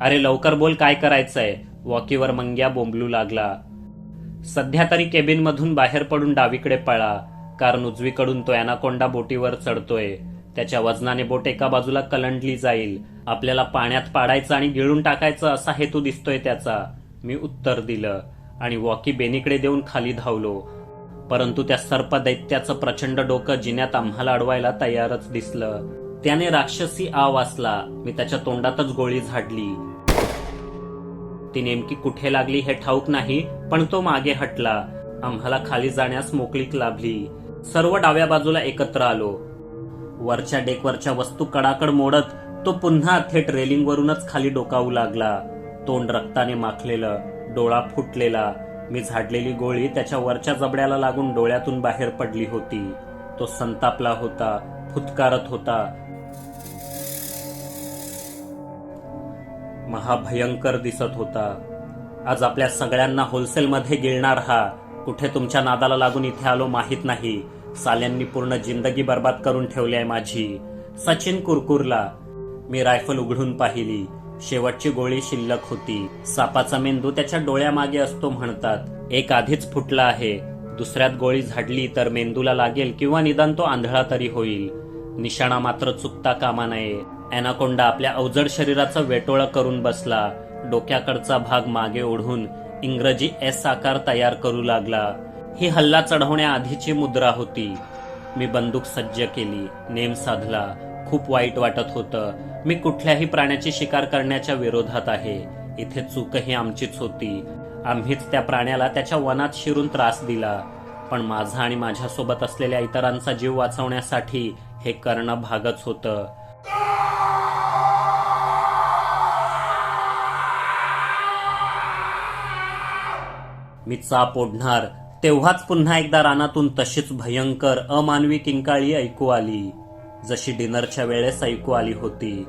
अरे लवकर बोल काय करायचंय? वॉकीवर मंग्या बोंबलू लागला. सध्या तरी केबिनमधून बाहेर पडून डावीकडे पळा कारण उजवीकडून तो अॅनाकोंडा बोटीवर चढतोय. त्याच्या वजनाने बोट एका बाजूला कलंडली जाईल. आपल्याला पाण्यात पाडायचं आणि गिळून टाकायचं असा हेतू दिसतोय त्याचा. मी उत्तर दिलं आणि वॉकी बेनीकडे देऊन खाली धावलो. परंतु त्या सर्प दैत्याचं प्रचंड डोकं जिन्यात आम्हाला अडवायला तयारच दिसलं. त्याने राक्षसी आ वाचला. मी त्याच्या तोंडातच गोळी झाडली. ती नेमकी कुठे लागली हे ठाऊक नाही पण तो मागे हटला. आम्हाला खाली जाण्यास मोकळीक लाभली. सर्व डाव्या बाजूला एकत्र आलो. वरच्या डेकवरच्या वस्तू कडाकड मोडत तो पुन्हा थेट रेलिंगवरूनच खाली डोकावू लागला. तोंड रक्ताने माखलेलं डोळा फुटलेला. मी झाडलेली गोळी त्याच्या वरच्या जबड्याला लागून डोळ्यातून बाहेर पडली होती. तो संतापला होता फुतकारत होता. महाभयंकर दिसत होता. आज आपल्या सगळ्यांना होलसेलमध्ये गिळणार हा. कुठे तुमच्या नादाला लागून इथे आलो माहीत नाही. साल्यांनी पूर्ण जिंदगी बर्बाद करून ठेवली आहे माझी. सचिन कुरकुरला. मी रायफल उघडून पाहिली. शेवटची गोळी शिल्लक होती. सापाचा मेंदू त्याच्या डोळ्यामागे असतो म्हणतात. एक आधीच फुटला आहे. दुसऱ्यात गोळी झाडली तर मेंदूला लागेल किंवा निदान तो आंधळा तरी होईल. निशाणा मात्र चुकता कामा नये. अॅनाकोंडा आपल्या अवजड शरीराचा वेटोळं करून बसला. डोक्याकडचा भाग मागे ओढून इंग्रजी एस आकार तयार करू लागला. ही हल्ला चढवण्याआधीची मुद्रा होती. मी बंदूक सज्ज केली नेम साधला. खूप वाईट वाटत होतं. मी कुठल्याही प्राण्याची शिकार करण्याच्या विरोधात आहे. इथे चूकही आमचीच होती. आम्हीच त्या प्राण्याला त्याच्या वनात शिरून त्रास दिला. पण माझा आणि माझ्यासोबत असलेल्या इतरांचा जीव वाचवण्यासाठी हे करणं भागच होतं. मी चाप ओढणार तेव्हाच पुन्हा एकदा रानातून तशीच भयंकर अमानवी किंकाळी ऐकू आली. जशी डिनरच्या वेळेस ऐकू आली होती.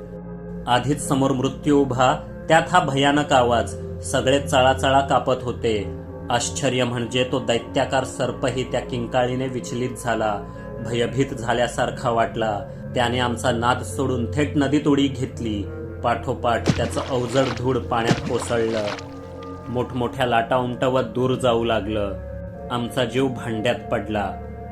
आधीच समोर मृत्यू उभा त्यात हा भयानक आवाज. सगळे चळाचळा कापत होते. आश्चर्य म्हणजे तो दैत्याकार सर्पही त्या किंकाळीने विचलित झाला. भयभीत झाल्यासारखा वाटला. त्याने आमचा नाद सोडून थेट नदीत उडी घेतली. पाठोपाठ त्याचं अवजड धूळ पाण्यात कोसळलं. मोठमोठ्या लाटा उमटवत दूर जाऊ लागलं. आमचा जीव भांड्यात पडला.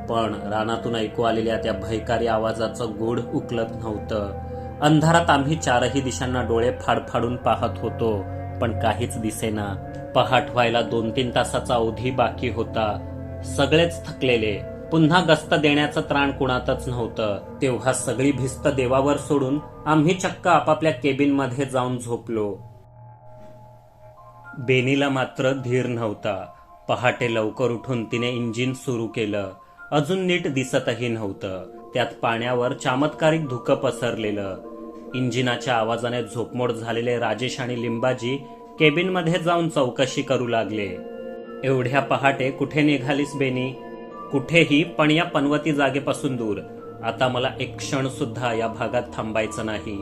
पण रानातून ऐकू आलेल्या त्या भयकारी आवाजाचं गोड उकलत नव्हतं. अंधारात आम्ही चारही दिशांना डोळे फाडफाडून पाहत होतो पण काहीच दिसेना. पहाट व्हायला दोन तीन तासाचा अवधी बाकी होता. सगळेच थकलेले. पुन्हा गस्त देण्याचं त्राण कुणातच नव्हतं. तेव्हा सगळी भिस्त देवावर सोडून आम्ही चक्क आपापल्या केबिनमध्ये जाऊन झोपलो. बेनीला मात्र धीर नव्हता. पहाटे लवकर उठून तिने इंजिन सुरू केलं. अजून नीट दिसतही नव्हतं. त्यात पाण्यावर चामत्कारिक धुकं पसरलेलं. इंजिनाच्या आवाजाने झोपमोड झालेले राजेश आणि लिंबाजी केबिनमध्ये जाऊन चौकशी करू लागले. एवढ्या पहाटे कुठे निघालीस बेनी? कुठेही पण या पनवती जागेपासून दूर. आता मला एक क्षण सुद्धा या भागात थांबायचं नाही.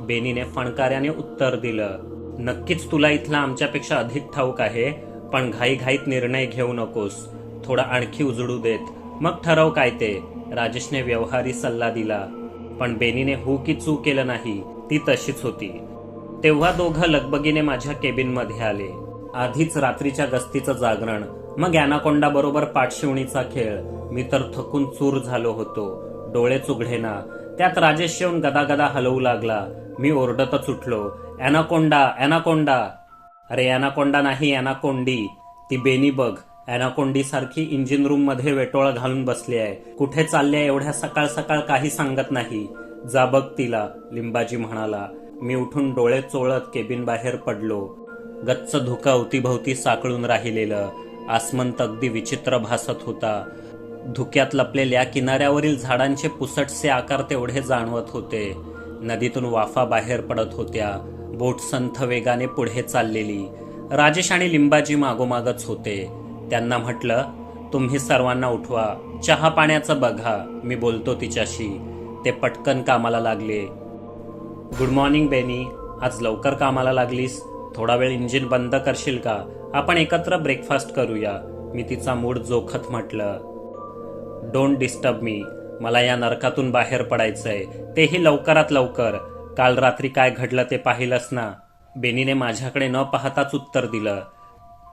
बेनीने फणकाऱ्याने उत्तर दिलं. नक्कीच तुला इथला आमच्यापेक्षा अधिक ठाऊक आहे पण घाईघाईत निर्णय घेऊ नकोस. थोडा आणखी उजळू देत. मग ठरव काय ते. राजेशने व्यवहारी सल्ला दिला. पण बेनीने हो की चू केलं नाही ती तशीच होती. तेव्हा दोघं लगबगीने माझ्या केबिनमध्ये आले. आधीच रात्रीच्या गस्तीचं जागरण मग ॲनाकोंडा बरोबर पाठशिवणीचा खेळ. मी तर थकून चूर झालो होतो. डोळे चुघडेना. त्यात राजेश येऊन गदागदा हलवू लागला. मी ओरडतच उठलो. अॅनाकोंडा अॅनाकोंडा अरे अॅनाकोंडा नाही अॅनाकोंडी ती बेनी बघ. अॅनाकोंडी सारखी इंजिन रूममध्ये वेटोळा घालून बसली आहे. कुठे चालल्या एवढ्या सकाळ सकाळ काही सांगत नाही. जा बघ तिला लिंबाजी म्हणाला. मी उठून डोळे चोळत केबिन बाहेर पडलो. गच्च धुका अवतीभोवती साकळून राहिलेलं. आसमंत अगदी विचित्र भासत होता. धुक्यात लपलेल्या किनाऱ्यावरील झाडांचे पुसटसे आकार तेवढे जाणवत होते. नदीतून वाफा बाहेर पडत होत्या. बोट संथ वेगाने पुढे चाललेली. राजेश आणि लिंबाजी मागोमागच होते. त्यांना म्हटलं तुम्ही सर्वांना उठवा. चहा पाण्याचं बघा. मी बोलतो तिच्याशी. ते पटकन कामाला लागले. Good morning Benny. आज लवकर कामाला लागलीस? थोडा वेळ इंजिन बंद करशील का? आपण एकत्र ब्रेकफास्ट करूया. मी तिचा मूड जोखत म्हटलं. डोंट डिस्टर्ब मी. मला या नरकातून बाहेर पडायचंय. तेही लवकरात लवकर. काल रात्री काय घडलं ते पाहिलंस ना. बेनीने माझ्याकडे न पाहताच उत्तर दिलं.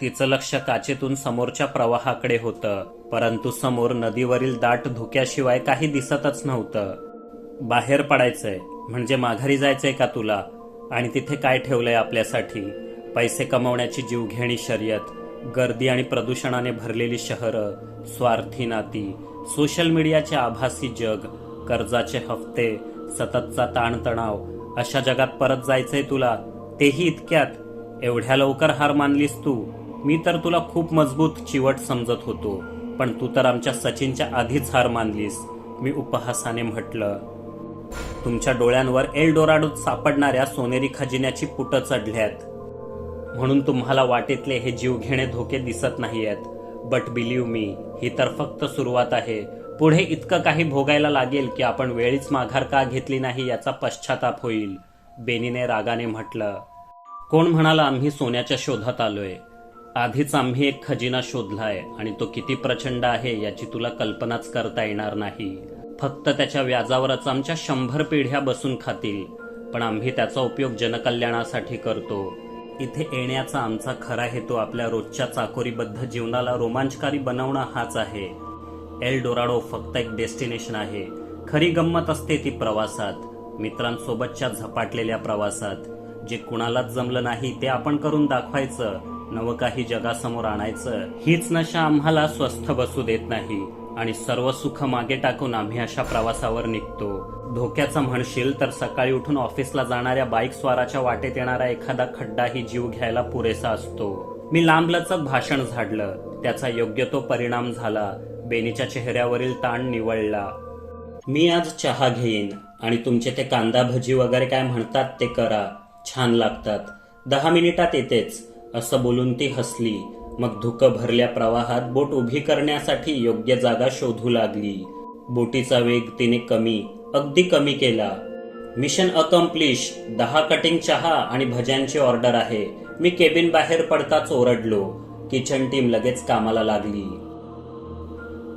तिचं लक्ष काचेतून समोरच्या प्रवाहाकडे होतं. परंतु समोर नदीवरील दाट धुक्याशिवाय काही दिसतच नव्हतं. बाहेर पडायचंय. म्हणजे माघारी जायचंय का तुला? आणि तिथे काय ठेवलंय आपल्यासाठी? पैसे कमवण्याची जीवघेणी शर्यत गर्दी आणि प्रदूषणाने भरलेली शहरं स्वार्थी नाती सोशल मीडियाचे आभासी जग कर्जाचे हफ्ते सततचा ताणतणाव. अशा जगात परत जायचंय तुला. तेही इतक्यात. एवढ्या लवकर हार मानलीस तू. मी तर तुला खूप मजबूत चिवट समजत होतो. पण तू तर आमच्या सचिनच्या आधीच हार मानलीस. मी उपहासाने म्हटलं. तुमच्या डोळ्यांवर एल डोराडोत सापडणाऱ्या सोनेरी खजिन्याची पुटं चढल्यात. म्हणून तुम्हाला वाटेतले हे जीवघेणे धोके दिसत नाहीयेत. बट बिलीव्ह मी ही तर फक्त सुरुवात आहे. पुढे इतकं काही भोगायला लागेल की आपण वेळीच माघार का घेतली नाही याचा पश्चाताप होईल बेनीने रागाने म्हटलं. कोण म्हणाला आम्ही सोन्याच्या शोधात आलोय? आधीच आम्ही एक खजिना शोधलाय आणि तो किती प्रचंड आहे याची तुला कल्पनाच करता येणार नाही. फक्त त्याच्या व्याजावरच आमच्या शंभर पिढ्या बसून खातील पण आम्ही त्याचा उपयोग जनकल्याणासाठी करतो. इथे येण्याचा आमचा खरा हेतू आपल्या रोजच्या चाकोरीबद्ध जीवनाला रोमांचकारी बनवणं हाच आहे. एल डोराडो फक्त एक डेस्टिनेशन आहे. खरी गंमत असते ती प्रवासात. मित्रांसोबतच्या झपाटलेल्या प्रवासात. जे कुणालाच जमलं नाही ते आपण करून दाखवायचं. नवं काही जगासमोर आणायचं. हीच नशा आम्हाला स्वस्थ बसू देत नाही. आणि सर्व सुख मागे टाकून आम्ही अशा प्रवासावर निघतो. धोक्याचं म्हणशील तर सकाळी उठून ऑफिसला जाणाऱ्या बाईक स्वाराच्या वाटेत येणारा एखादा खड्डाही जीव घ्यायला पुरेसा असतो. मी लांबलचक भाषण झाडलं. त्याचा योग्य तो परिणाम झाला. बेनीच्या चेहऱ्यावरील ताण निवळला. मी आज चहा घेईन आणि तुमचे ते कांदा भजी वगैरे काय म्हणतात ते करा. छान लागतात. दहा मिनिटात येतेच. असं बोलून ती हसली. मग धुकं भरल्या प्रवाहात बोट उभी करण्यासाठी योग्य जागा शोधू लागली. बोटीचा वेग तिने कमी अगदी कमी केला. मिशन अकम्प्लिश दहा कटिंग चहा आणि भज्यांची ऑर्डर आहे. मी केबिन बाहेर पडताच ओरडलो. किचन टीम लगेच कामाला लागली.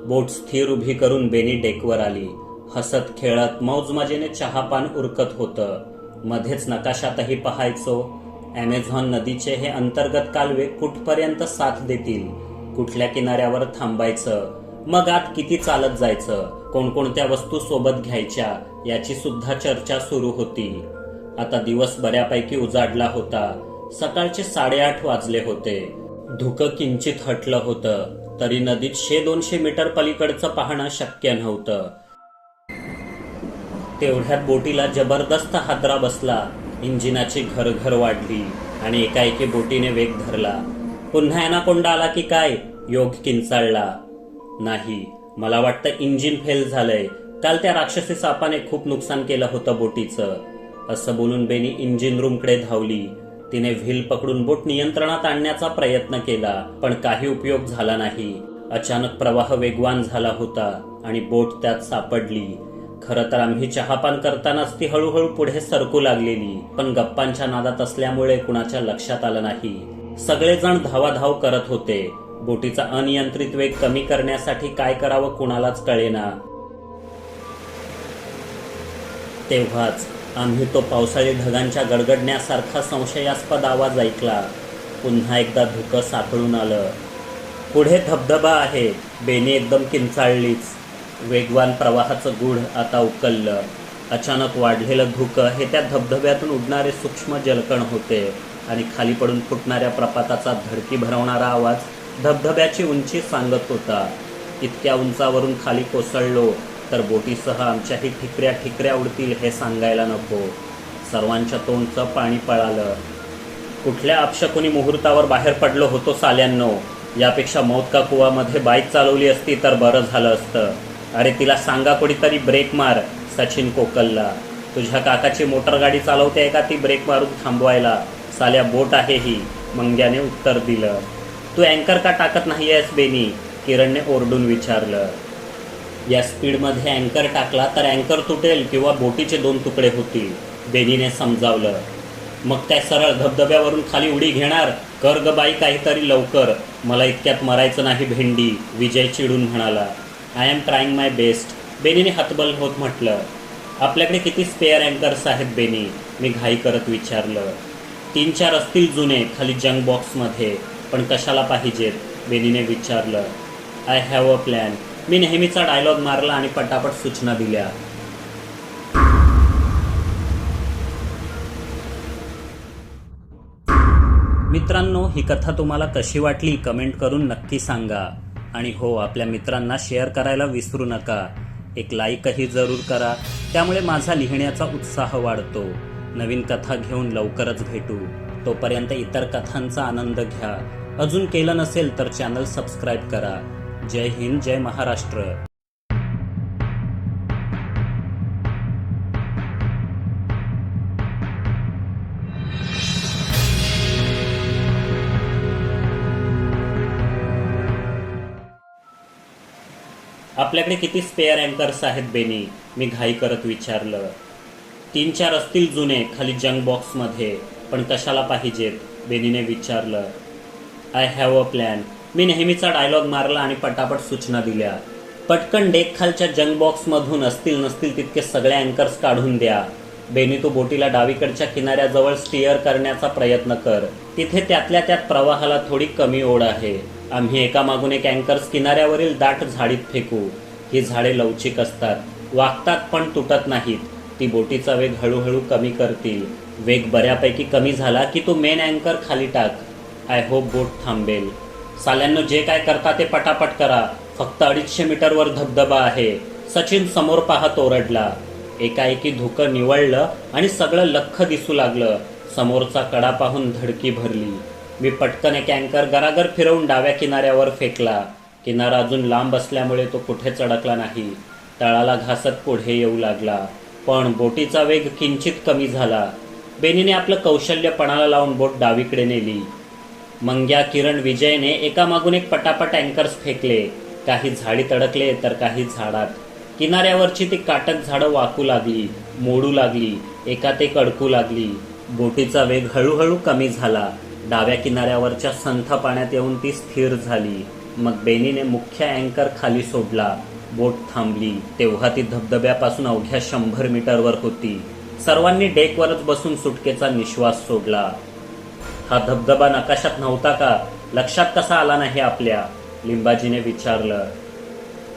बोट स्थिर उभी करून बेनी डेकवर आली. हसत खेळत मौजमजेने चहापान उरकत होतं. मध्येच नकाशातही पाहायचो. ॲमेझॉन नदीचे हे अंतर्गत कालवे कुठपर्यंत साथ देतील? कुठल्या किनाऱ्यावर थांबायचं? मग आत किती चालत जायचं? कोणकोणत्या वस्तू सोबत घ्यायच्या? याची सुद्धा चर्चा सुरू होती. आता दिवस बऱ्यापैकी उजाडला होता. सकाळचे साडेआठ वाजले होते. धुकं किंचित हटलं होतं. तरी नदीत शे दोनशे मीटर पलीकडचं पाहणं शक्य नव्हतं. तेवढ्यात बोटीला जबरदस्त हादरा बसला. इंजिनाची घरघर वाढली आणि एकाएकी बोटीने वेग धरला. पुन्हा एनाकोंडा आला की काय? योग किंचाळला. नाही मला वाटतं इंजिन फेल झालंय. काल त्या राक्षसी सापाने खूप नुकसान केलं होतं बोटीचं. असं बोलून बेनी इंजिन रूमकडे धावली. तिने व्हील पकडून बोट नियंत्रणात आणण्याचा प्रयत्न केला पण काही उपयोग झाला नाही. अचानक प्रवाह वेगवान झाला होता आणि बोट त्यात सापडली. खरं तर आम्ही चहापान करतानाच ती हळूहळू पुढे सरकू लागलेली पण गप्पांच्या नादात असल्यामुळे कुणाच्या लक्षात आलं नाही. सगळेजण धावाधाव करत होते. बोटीचा अनियंत्रित वेग कमी करण्यासाठी काय करावं कुणालाच कळेना. तेव्हाच आम्ही तो पावसाळी ढगांच्या गडगडण्यासारखा संशयास्पद आवाज ऐकला. पुन्हा एकदा धुकं साकळून आलं. पुढे धबधबा आहे. बेनी एकदम किंचाळलीच. वेगवान प्रवाहाचं गूढ आता उकललं. अचानक वाढलेलं धुकं हे त्या धबधब्यातून उडणारे सूक्ष्म जलकण होते आणि खाली पडून फुटणाऱ्या प्रपाताचा धडकी भरवणारा आवाज धबधब्याची उंची सांगत होता. इतक्या उंचावरून खाली कोसळलो. तर बोटीसह आमच्याही ठिकऱ्या ठिकऱ्या उडतील हे सांगायला नको. सर्वांच्या तोंडचं पाणी पळालं. कुठल्या अपशकुनी मुहूर्तावर बाहेर पडलो होतो साल्यांनो? यापेक्षा मौत का कुवामध्ये बाईक चालवली असती तर बरं झालं असतं. अरे तिला सांगा कोणीतरी ब्रेक मार सचिन कोकलला. तुझ्या काकाची मोटर गाडी चालवते का ती ब्रेक मारून थांबवायला? साल्या बोट आहे ही. मंग्याने उत्तर दिलं. तू अँकर का टाकत नाही आहेस बेनी? किरणने ओरडून विचारलं. या स्पीडमध्ये अँकर टाकला तर अँकर तुटेल किंवा बोटीचे दोन तुकडे होतील. बेनीने समजावलं. मग त्या सरळ धबधब्यावरून खाली उडी घेणार कर ग बाई काहीतरी लवकर. मला इतक्यात मरायचं नाही भेंडी विजय चिडून म्हणाला. I am trying my best बेनीने हतबल होत म्हटलं. आपल्याकडे किती स्पेअर अँकर्स आहेत बेनी? मी घाई करत विचारलं. तीन चार असतील जुने खाली जंक बॉक्समध्ये पण कशाला पाहिजेत? बेनीने विचारलं. आय हॅव अ प्लॅन मी नेहमीचा डायलॉग मारला आणि पटापट सूचना दिल्या. मित्रांनो ही कथा तुम्हाला कशी वाटली कमेंट करून नक्की सांगा. आणि हो आपल्या मित्रांना शेअर करायला विसरू नका. एक लाईकही जरूर करा. त्यामुळे माझा लिहिण्याचा उत्साह वाढतो. नवीन कथा घेऊन लवकरच भेटू. तोपर्यंत इतर कथांचा आनंद घ्या. अजून केलं नसेल तर चॅनल सबस्क्राईब करा. जय हिंद जय महाराष्ट्र. आपल्याकडे किती स्पेअर अँकर्स आहेत बेनी? मी घाई करत विचारलं. तीन चार असतील जुने खाली जंक बॉक्समध्ये पण कशाला पाहिजेत? बेनीने विचारलं. आय हॅव अ प्लॅन मी नेहमीचा डायलॉग मारला आणि पटापट सूचना दिल्या. पटकन डेक खालच्या जंग बॉक्समधून असतील नसतील तितके सगळे अँकर्स काढून द्या. बेनी तू बोटीला डावीकडच्या किनाऱ्याजवळ स्टिअर करण्याचा प्रयत्न कर. तिथे त्यातल्या त्यात प्रवाहाला थोडी कमी ओढ आहे. आम्ही एकामागून एक अँकर्स किनाऱ्यावरील दाट झाडीत फेकू. ही झाडे लवचिक असतात. वागतात पण तुटत नाहीत. ती बोटीचा वेग हळूहळू कमी करतील. वेग बऱ्यापैकी कमी झाला की तू मेन अँकर खाली टाक. आय होप बोट थांबेल. साल्यांनो जे काय करता ते पटापट करा. फक्त अडीचशे मीटरवर धबधबा आहे. सचिन समोर पाहत ओरडला. एकाएकी धुकं निवळलं आणि सगळं लख दिसू लागलं. समोरचा कडा पाहून धडकी भरली. मी पटकन एक अँकर गरागर फिरवून डाव्या किनाऱ्यावर फेकला. किनारा अजून लांब असल्यामुळे तो कुठे चढकला नाही. तळाला घासत पुढे येऊ लागला. पण बोटीचा वेग किंचित कमी झाला. बेनीने आपलं कौशल्य पणाला लावून बोट डावीकडे नेली. मंग्या किरण विजयने एकामागून एक पटापट अँकर्स फेकले. काही झाडी तडकले तर काही झाडात. किनाऱ्यावरची ती काटक झाडं वाकू लागली मोडू लागली एकात एक अडकू लागली. बोटीचा वेग हळूहळू कमी झाला. डाव्या किनाऱ्यावरच्या संथ पाण्यात येऊन ती स्थिर झाली. मग बेनीने मुख्य अँकर खाली सोडला. बोट थांबली. तेव्हा ती धबधब्यापासून अवघ्या शंभर मीटरवर होती. सर्वांनी डेकवरच बसून सुटकेचा निश्वास सोडला. हा धबधबा नकाशात नव्हता का? लक्षात कसा आला नाही आपल्या? लिंबाजीने विचारलं.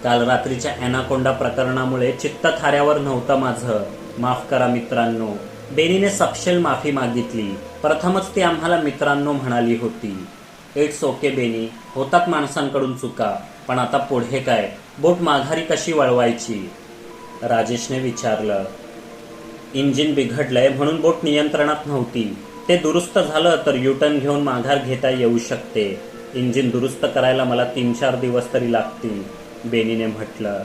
काल रात्रीच्या अॅनाकोंडा प्रकरणामुळे चित्त थाऱ्यावर नव्हतं माझं. माफ करा मित्रांनो. बेनीने सपशेल माफी मागितली. प्रथमच ती आम्हाला मित्रांनो म्हणाली होती. It's okay Benny. होतात माणसांकडून चुका. पण आता पुढे काय? बोट माघारी कशी वळवायची? राजेशने विचारलं. इंजिन बिघडलंय म्हणून बोट नियंत्रणात नव्हती. ते दुरुस्त झालं तर युटर्न घेऊन माघार घेता येऊ शकते. इंजिन दुरुस्त करायला मला तीन चार दिवस तरी लागतील बेनीने म्हटलं.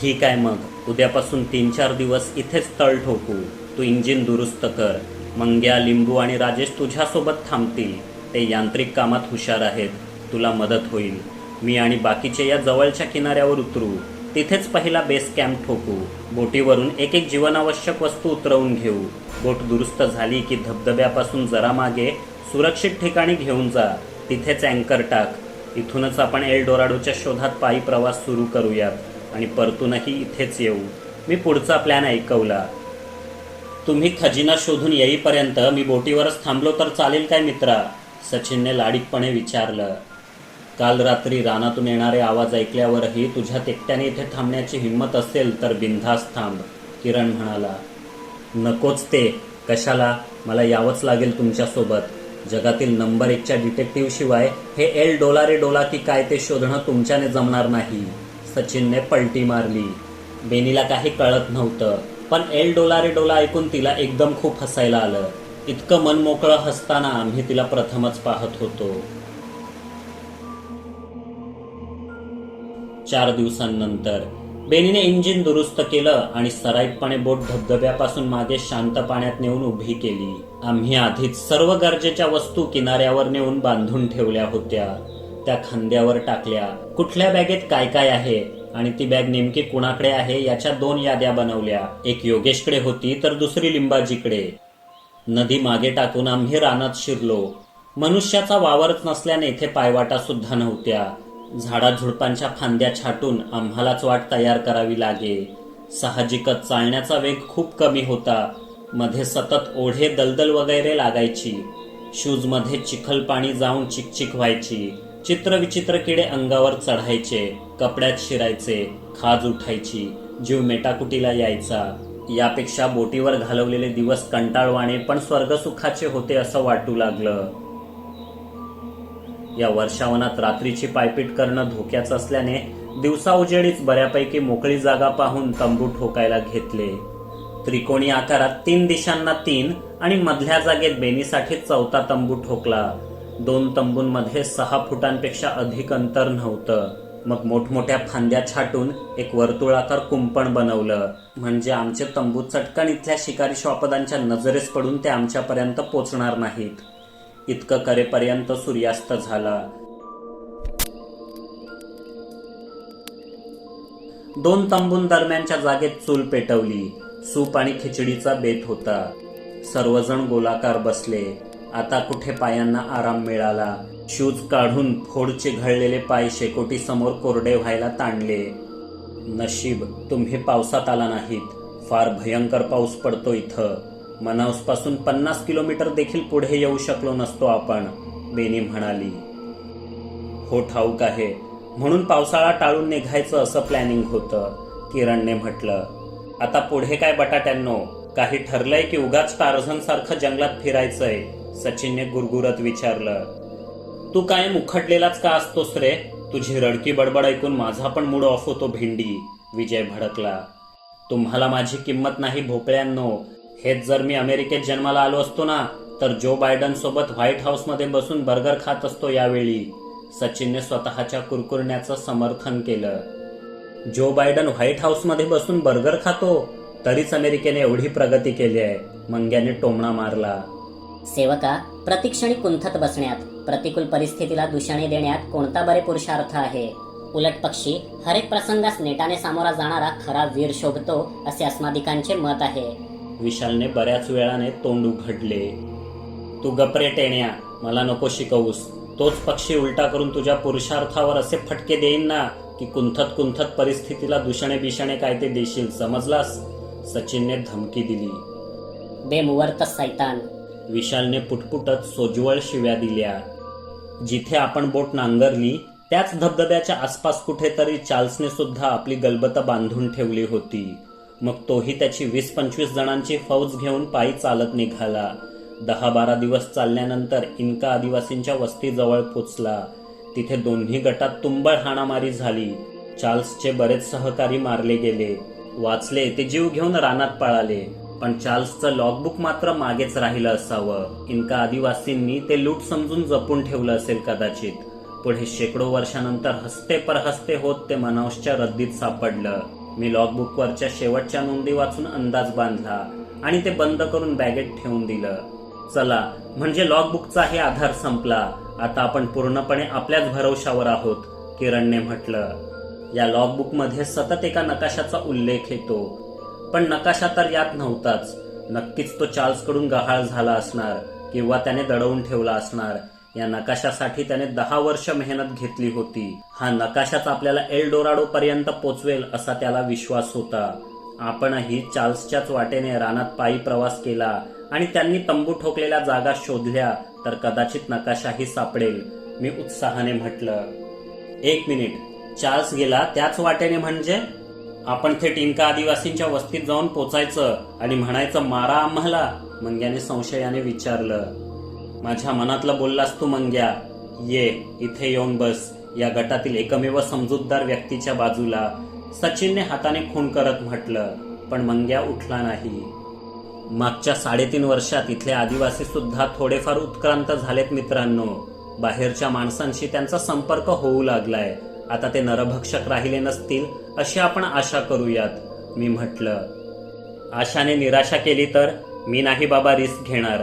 ठीक आहे मग उद्यापासून तीन चार दिवस इथेच तळ ठोकू. तू इंजिन दुरुस्त कर. मंग्या लिंबू आणि राजेश तुझ्यासोबत थांबतील. ते यांत्रिक कामात हुशार आहेत. तुला मदत होईल. मी आणि बाकीचे या जवळच्या किनाऱ्यावर उतरू. तिथेच पहिला बेस कॅम्प ठोकू. बोटीवरून एक एक जीवनावश्यक वस्तू उतरवून घेऊ. बोट दुरुस्त झाली की धबधब्यापासून जरा मागे सुरक्षित ठिकाणी घेऊन जा. तिथेच अँकर टाक. इथूनच आपण एल डोराडोच्या शोधात पायी प्रवास सुरू करूयात आणि परतूनही इथेच येऊ. मी पुढचा प्लॅन ऐकवला. तुम्ही खजिना शोधून येईपर्यंत मी बोटीवरच थांबलो तर चालेल काय मित्रा? सचिनने लाडीकपणे विचारलं. काल रात्री रानातून येणारे आवाज ऐकल्यावरही तुझ्या एकट्याने इथे थांबण्याची हिंमत असेल तर बिनधास थांब किरण म्हणाला. नकोच ते कशाला? मला यावंच लागेल तुमच्यासोबत. जगातील नंबर एकच्या डिटेक्टिव्हशिवाय हे एल डोलारे डोला की काय ते शोधणं तुमच्याने जमणार नाही. सचिनने पलटी मारली. बेनीला काही कळत नव्हतं पण एल डोलारे डोला ऐकून तिला एकदम खूप हसायला आलं. इतकं मनमोकळं हसताना आम्ही तिला प्रथमच पाहत होतो. चार दिवसांनंतर. बेनीने इंजिन दुरुस्त केलं आणि सराईतपणे बोट धबधब्यापासून मागे शांत पाण्यात नेऊन उभी केली. आम्ही आधीच सर्व गरजेच्या वस्तू किनाऱ्यावर नेऊन बांधून ठेवल्या होत्या. त्या खांद्यावर टाकल्या. कुठल्या बॅगेत काय काय आहे? आणि ती बॅग नेमकी कुणाकडे आहे याच्या दोन याद्या बनवल्या. एक योगेशकडे होती तर दुसरी लिंबाजीकडे. नदी मागे टाकून आम्ही रानात शिरलो. मनुष्याचा वावरच नसल्याने इथे पायवाटा सुद्धा नव्हत्या. झाडाझुडपांच्या फांद्या छाटून आम्हालाच वाट तयार करावी लागे. साहजिकच चालण्याचा वेग खूप कमी होता. मध्ये सतत ओढे दलदल वगैरे लागायची. शूजमध्ये चिखल पाणी जाऊन चिकचिक व्हायची. चित्रविचित्र किडे अंगावर चढायचे कपड्यात शिरायचे खाज उठायची जीव मेटाकुटीला यायचा. यापेक्षा बोटीवर घालवलेले दिवस कंटाळवाणे पण स्वर्गसुखाचे होते असं वाटू लागलं. या वर्षावनात रात्रीची पायपीट करणं धोक्याचं असल्याने दिवसा उजेडीच बऱ्यापैकी मोकळी जागा पाहून तंबू ठोकायला घेतले. त्रिकोणी आकारात तीन दिशांना तीन आणि मधल्या जागेत बेनीसाठी चौथा तंबू ठोकला. दोन तंबूंमध्ये सहा फुटांपेक्षा अधिक अंतर नव्हतं. मग मोठमोठ्या फांद्या छाटून एक वर्तुळाकार कुंपण बनवलं. म्हणजे आमचे तंबू चटकन इथल्या शिकारी श्वापदांच्या नजरेस पडून ते आमच्यापर्यंत पोचणार नाहीत. इतकं करेपर्यंत सूर्यास्त झाला. दोन तंबून दरम्यानच्या जागेत चूल पेटवली. सूप आणि खिचडीचा बेत होता. सर्वजण गोलाकार बसले. आता कुठे पायांना आराम मिळाला. शूज काढून फोडचे घळलेले पाय शेकोटी समोर कोरडे व्हायला ताणले. नशीब तुम्ही पावसात आला नाहीत. फार भयंकर पाऊस पडतो इथं. मनाऊसपासून पन्नास किलोमीटर देखील पुढे येऊ शकलो नसतो आपण बेनी म्हणाली. हो ठाऊक आहे. म्हणून पावसाळा टाळून निघायचं असं प्लॅनिंग होतं किरणने म्हटलं. आता पुढे काय बटाट्यांनो? काही ठरलंय की उगाच टार्झन सारखं जंगलात फिरायचंय सचिनने गुरगुरत विचारलं. तू काय मुखटलेलाच का असतोस रे? तुझी रडकी बडबड ऐकून माझा पण मूड ऑफ होतो भेंडी विजय भडकला. तुम्हाला माझी किंमत नाही भोपळ्यांनो हेच जर मी अमेरिकेत जन्माला आलो असतो ना तर जो बायडन सोबत व्हाईट हाऊसमध्ये बसून बर्गर खात असतो यावेळी सचिनने स्वतःच्या कुरकुरण्याचं समर्थन केलं. जो बायडन व्हाईट हाऊसमध्ये बसून बर्गर खातो तरीच अमेरिकेने एवढी प्रगती केली आहे मंग्याने टोमणा मारला. सेवका प्रतिक्षणी कुंथत बसण्यात प्रतिकूल परिस्थितीला दूषणे देण्यात कोणता बरे पुरुषार्थ आहे? उलट पक्षी हरेक प्रसंगास नेटाने सामोरा जाणारा खरा वीर शोभतो असे अस्मादिकांचे मत आहे. विशालने बऱ्याच वेळाने तोंड उघडले. तू गपरे टेण्या मला नको शिकवूस. तोच पक्षी उलटा करून तुझ्या पुरुषार्थावर असे फटके देईन ना की कुंथत कुंथत परिस्थितीला दूषणे बिषणे काय ते देशील समजलास? सचिनने धमकी दिली. बेमुवर्त सैतान. विशालने पुटपुटत सोज्वळ शिव्या दिल्या. जिथे आपण बोट नांगरली त्याच धबधब्याच्या आसपास कुठेतरी चार्ल्सने सुद्धा आपली गलबत बांधून ठेवली होती. मग तोही त्याची वीस पंचवीस जणांची फौज घेऊन पायी चालत निघाला. दहा बारा दिवस चालल्यानंतर इन्का आदिवासींच्या वस्तीजवळ पोचला. तिथे दोन्ही गटात तुंबळ हाणामारी झाली. चार्ल्सचे बरेच सहकारी मारले गेले. वाचले ते जीव घेऊन रानात पळाले. पण चार्ल्सचं लॉगबुक मात्र मागेच राहिलं असावं. इन्का आदिवासींनी ते लूट समजून जपून ठेवलं असेल कदाचित. पुढे शेकडो वर्षानंतर हस्ते परहस्ते होत ते मनावशच्या रद्दीत सापडलं. मी लॉगबुकवरच्या शेवटच्या नोंदी वाचून अंदाज बांधला आणि ते बंद करून बॅगेत ठेवून दिलं. चला म्हणजे लॉगबुकचा हे आधार संपला. आता आपण पूर्णपणे आपल्याच भरवशावर आहोत किरणने म्हटलं. या लॉगबुकमध्ये सतत एका नकाशाचा उल्लेख येतो. पण नकाशा तर यात नव्हताच. नक्कीच तो चार्ल्सकडून गहाळ झाला असणार किंवा त्याने दडवून ठेवला असणार. या नकाशासाठी त्याने दहा वर्ष मेहनत घेतली होती. हा नकाशाच आपल्याला एलडोराडो पर्यंत पोचवेल असा त्याला विश्वास होता. आपणही चार्ल्सच्याच वाटेने रानात पायी प्रवास केला आणि त्यांनी तंबू ठोकलेल्या जागा शोधल्या तर कदाचित नकाशाही सापडेल मी उत्साहाने म्हटलं. एक मिनिट चार्ल्स गेला त्याच वाटेने म्हणजे? आपण थेट इन्का आदिवासींच्या वस्तीत जाऊन पोचायचं आणि म्हणायचं मारा आम्हाला. मंग्याने संशयाने विचारलं. माझ्या मनातलं बोललास तू मंग्या. ये इथे येऊन बस. या गटातील एकमेव समजूतदार व्यक्तीच्या बाजूला सचिनने हाताने खून करत म्हटलं पण मंग्या उठला नाही. मागच्या साडेतीन वर्षात इथले आदिवासी सुद्धा थोडेफार उत्क्रांत झालेत मित्रांनो. बाहेरच्या माणसांशी त्यांचा संपर्क होऊ लागलाय. आता ते नरभक्षक राहिले नसतील अशी आपण आशा करूयात मी म्हटलं. आशाने निराशा केली तर मी नाही बाबा रिस्क घेणार.